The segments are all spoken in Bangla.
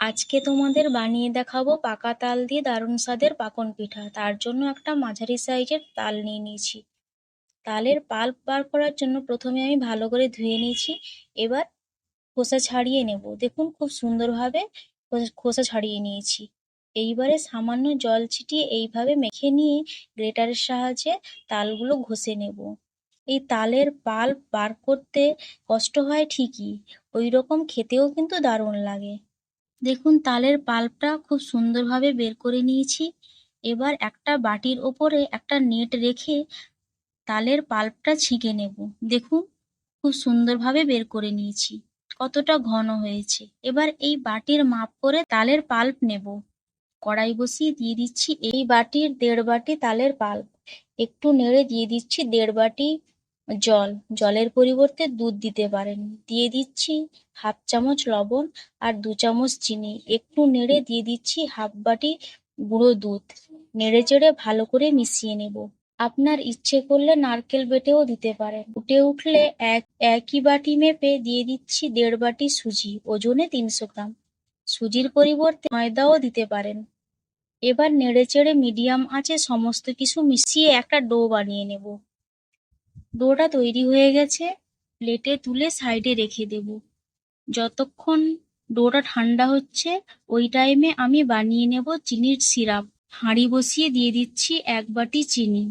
আজকে তোমাদের বানিয়ে দেখাবো পাকা তাল দিয়ে দারুণ স্বাদের পাকন পিঠা। তার জন্য একটা মাঝারি সাইজের তাল নিয়ে নিয়েছি। তালের পাল্প বার করার জন্য প্রথমে আমি ভালো করে ধুয়ে নিয়েছি। এবার খোসা ছাড়িয়ে নেব। দেখুন খুব সুন্দরভাবে খোসা- ছাড়িয়ে নিয়েছি। এইবারে সামান্য জল ছিটিয়ে এইভাবে মেখে নিয়ে গ্রেটারের সাহায্যে তালগুলো ঘষে নেব। এই তালের পাল্প বার করতে কষ্ট হয় ঠিকই ওই রকম খেতেও কিন্তু দারুণ লাগে। দেখুন, তালের পাল্পটা খুব সুন্দরভাবে বের করে নিয়েছি। এবার একটা বাটির ওপরে একটা নেট রেখে তালের পাল্পটা ছিঁকে নেব। দেখুন, খুব সুন্দরভাবে বের করে নিয়েছি। কতটা ঘন হয়েছে। এবার এই বাটির মাপ করে তালের পাল্প নেব। কড়াই বসিয়ে দিয়ে দিচ্ছি এই বাটির দেড় বাটি তালের পাল্প। একটু নেড়ে দিয়ে দিচ্ছি দেড় বাটি জল। জলের পরিবর্তে দুধ দিতে পারেন। দিয়ে দিচ্ছি হাফ চামচ লবণ আর দু চামচ চিনি। একটু নেড়ে দিয়ে দিচ্ছি হাফ বাটি গুঁড়ো দুধ। নেড়ে চেড়ে ভালো করে মিশিয়ে নেব। আপনার ইচ্ছে করলে নারকেল বেটেও দিতে পারেন। ফুটে উঠলে এক, একই বাটি মেপে দিয়ে দিচ্ছি দেড় বাটি সুজি, ওজনে তিনশো গ্রাম। সুজির পরিবর্তে ময়দাও দিতে পারেন। এবার নেড়ে চেড়ে মিডিয়াম আঁচে সমস্ত কিছু মিশিয়ে একটা ডো বানিয়ে নেব। ডোটা তৈরি হয়ে গেছে, প্লেটে তুলে সাইডে রেখে দেব। যতক্ষণ ডোটা ঠান্ডা হচ্ছে, ওই টাইমে আমি বানিয়ে নেব চিনির সিরাপ। হাঁড়ি বসিয়ে দিয়ে দিচ্ছি এক বাটি চিনি,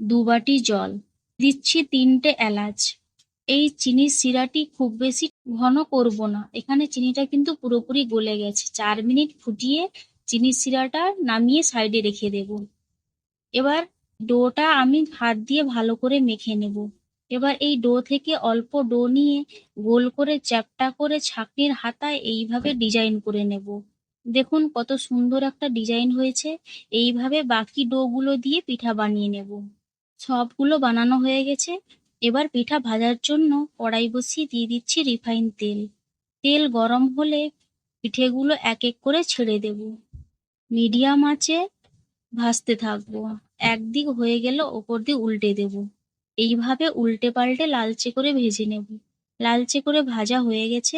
দু বাটি জল, দিচ্ছি তিনটে এলাচ। এই চিনির শিরাটি খুব বেশি ঘন করব না। এখানে চিনিটা কিন্তু পুরোপুরি গলে গেছে। চার মিনিট ফুটিয়ে চিনির শিরাটা নামিয়ে সাইডে রেখে দেব। এবার ডোটা আমি হাত দিয়ে ভালো করে মেখে নেব। এবার এই ডো থেকে অল্প ডো নিয়ে গোল করে চ্যাপ্টা করে ছাঁকনির হাতায় এইভাবে ডিজাইন করে নেব। দেখুন কত সুন্দর একটা ডিজাইন হয়েছে। এইভাবে বাকি ডো গুলো দিয়ে পিঠা বানিয়ে নেব। সবগুলো বানানো হয়ে গেছে। এবার পিঠা ভাজার জন্য কড়াই বসিয়ে দিয়ে দিচ্ছি রিফাইন তেল। তেল গরম হলে পিঠেগুলো এক এক করে ছেড়ে দেব। মিডিয়াম আঁচে ভাজতে থাকব। একদিক হয়ে গেলে, ওপর দিয়ে উল্টে দেব। এইভাবে উল্টে পাল্টে লালচে করে ভেজে নেব। লালচে করে ভাজা হয়ে গেছে।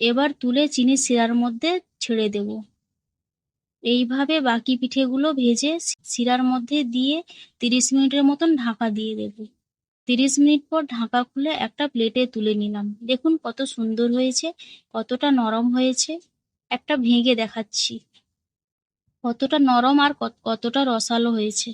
এবার তুলে চিনি শিরার মধ্যে ছেড়ে দেব। এইভাবে বাকি পিঠেগুলো ভেজে শিরার মধ্যে দিয়ে তিরিশ মিনিটের মতন ঢাকা দিয়ে দেব। তিরিশ মিনিট পর ঢাকা খুলে একটা প্লেটে তুলে নিলাম। দেখুন কত সুন্দর হয়েছে, কতটা নরম হয়েছে। একটা ভেঙে দেখাচ্ছি। কতটা নরম আর কত- কতটা রসালো হয়েছে।